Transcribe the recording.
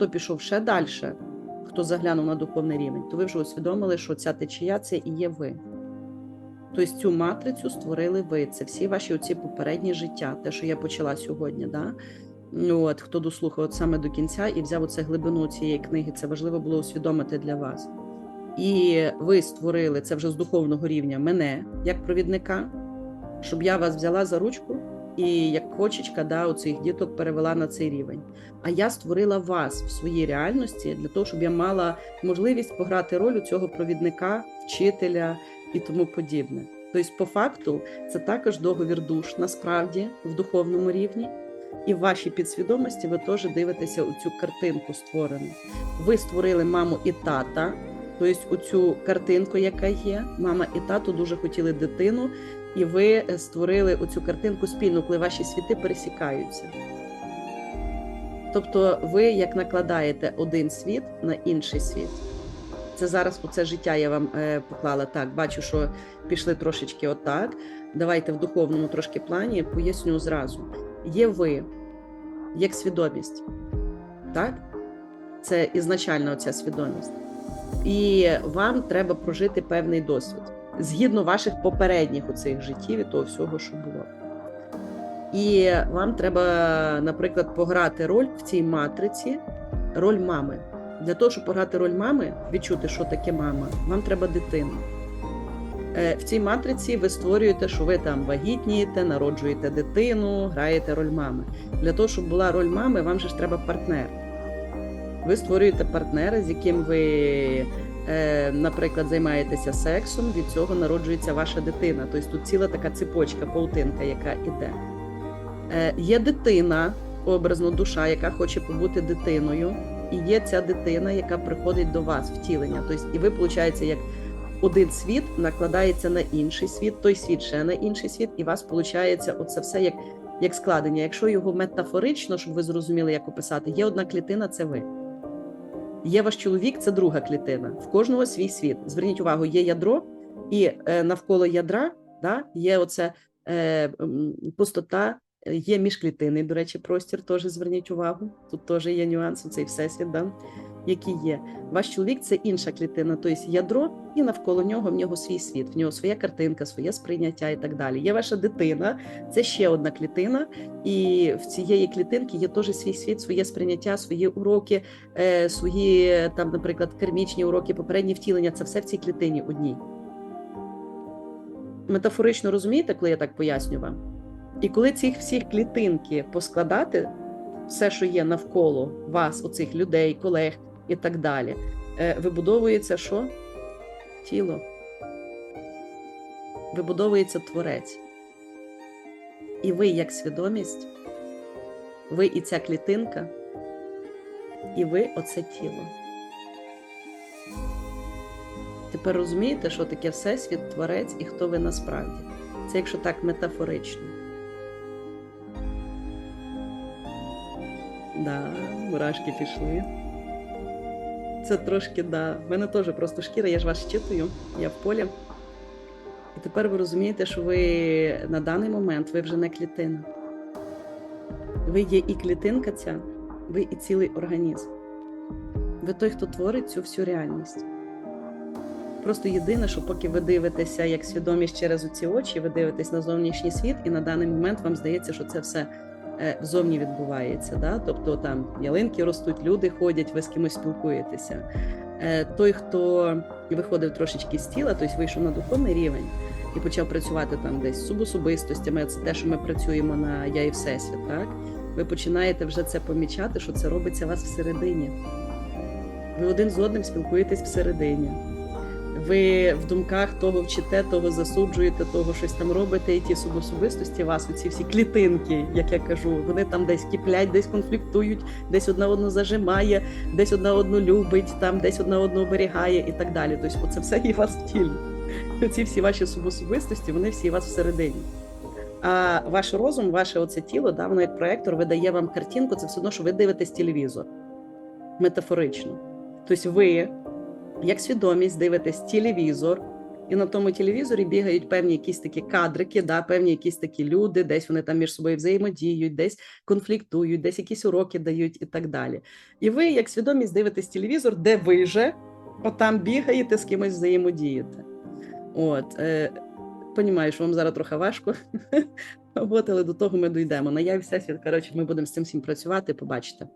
хто пішов ще далі, хто заглянув на духовний рівень, то ви вже усвідомили, що ця течія це і є ви. Тобто цю матрицю створили ви. Це всі ваші оці попередні життя, те, що я почала сьогодні. Да? От, хто дослухав от саме до кінця і взяв оце глибину цієї книги, це важливо було усвідомити для вас. І ви створили це вже з духовного рівня мене як провідника, щоб я вас взяла за ручку і як кочечка да, оцих діток перевела на цей рівень. А я створила вас в своїй реальності для того, щоб я мала можливість пограти роль у цього провідника, вчителя і тому подібне. Тобто, по факту, це також договір душ насправді в духовному рівні. І в вашій підсвідомості ви теж дивитеся у цю картинку створену. Ви створили маму і тата, тобто оцю картинку, яка є. Мама і тато дуже хотіли дитину, і ви е, створили оцю картинку спільно, коли ваші світи пересікаються. Тобто, ви як накладаєте один світ на інший світ. Це зараз у це життя я вам е, поклала так. Бачу, що пішли трошечки отак. Давайте в духовному трошки плані поясню зразу. Є ви як свідомість, так? Це ізначальна оця свідомість. І вам треба прожити певний досвід згідно ваших попередніх оцих життів і того всього, що було. І вам треба, наприклад, пограти роль в цій матриці, роль мами. Для того, щоб пограти роль мами, відчути, що таке мама, вам треба дитина. Е, В цій матриці ви створюєте, що ви там вагітнієте, народжуєте дитину, граєте роль мами. Для того, щоб була роль мами, вам же ж треба партнер. Ви створюєте партнера, з яким ви, наприклад, займаєтеся сексом, від цього народжується ваша дитина. Тобто тут ціла така цепочка, паутинка, яка іде. Е, Є дитина, образно душа, яка хоче побути дитиною, і є ця дитина, яка приходить до вас втілення. Тобто, і ви, виходить, як один світ накладається на інший світ, той світ ще на інший світ, і у вас виходить оце все як, як складення. Якщо його метафорично, щоб ви зрозуміли, як описати, є одна клітина це ви. Є ваш чоловік, це друга клітина. В кожного свій світ. Зверніть увагу, є ядро, і е, навколо ядра да, є оце е, пустота, е, є міжклітинний, до речі, простір. Теж зверніть увагу. Тут теж є нюанс, цей всесвіт, да, який є. Ваш чоловік це інша клітина, тобто ядро, і навколо нього в нього свій світ, в нього своя картинка, своє сприйняття і так далі. Є ваша дитина, це ще одна клітина, і в цієї клітинки є теж свій світ, своє сприйняття, свої уроки, е, свої там, наприклад, кермічні уроки, попередні втілення. Це все в цій клітині одній. Метафорично розумієте, коли я так поясню вам? І коли ці всі клітинки поскладати, все, що є навколо вас, оцих людей, колег і так далі, е, вибудовується що? Тіло. Вибудовується творець. І ви, як свідомість, ви і ця клітинка, і ви оце тіло. Тепер розумієте, що таке Всесвіт, Творець і хто ви насправді? Це якщо так метафорично. Да, мурашки пішли. Це трошки, да. В мене теж просто шкіра, я ж вас щитую, я в полі. І тепер ви розумієте, що ви на даний момент ви вже не клітина. Ви є і клітинка ця, ви і цілий організм. Ви той, хто творить цю всю реальність. Просто єдине, що поки ви дивитеся як свідомість через ці очі, ви дивитесь на зовнішній світ, і на даний момент вам здається, що це все е, взовні відбувається. Да? Тобто там ялинки ростуть, люди ходять, ви з кимось спілкуєтеся. Е, Той, хто виходив трошечки з тіла, тобто вийшов на духовний рівень і почав працювати там десь з субособистостями, це те, що ми працюємо на я і всесвіт. Так ви починаєте вже це помічати, що це робиться у вас всередині. Ви один з одним спілкуєтесь всередині. Ви в думках того вчите, того засуджуєте, того щось там робите, і ті субособистості вас, оці всі клітинки, як я кажу, вони там десь киплять, десь конфліктують, десь одна одну зажимає, десь одна одну любить, там десь одна одну оберігає і так далі. Тобто, оце все і вас в тілі. Ці всі ваші субособистості, вони всі вас всередині. А ваш розум, ваше оце тіло, да, воно як проектор видає вам картинку, це все одно, що ви дивитесь телевізор метафорично. Тобто, ви, як свідомість, дивитесь телевізор, і на тому телевізорі бігають певні якісь такі кадрики, да, певні якісь такі люди, десь вони там між собою взаємодіють, десь конфліктують, десь якісь уроки дають і так далі. І ви, як свідомість, дивитесь телевізор, де ви же отам бігаєте з кимось взаємодієте. От, е, понімаю, що вам зараз трохи важко. От, але до того ми дійдемо. На я і всесвіт, коротше, ми будемо з цим всім працювати, побачите.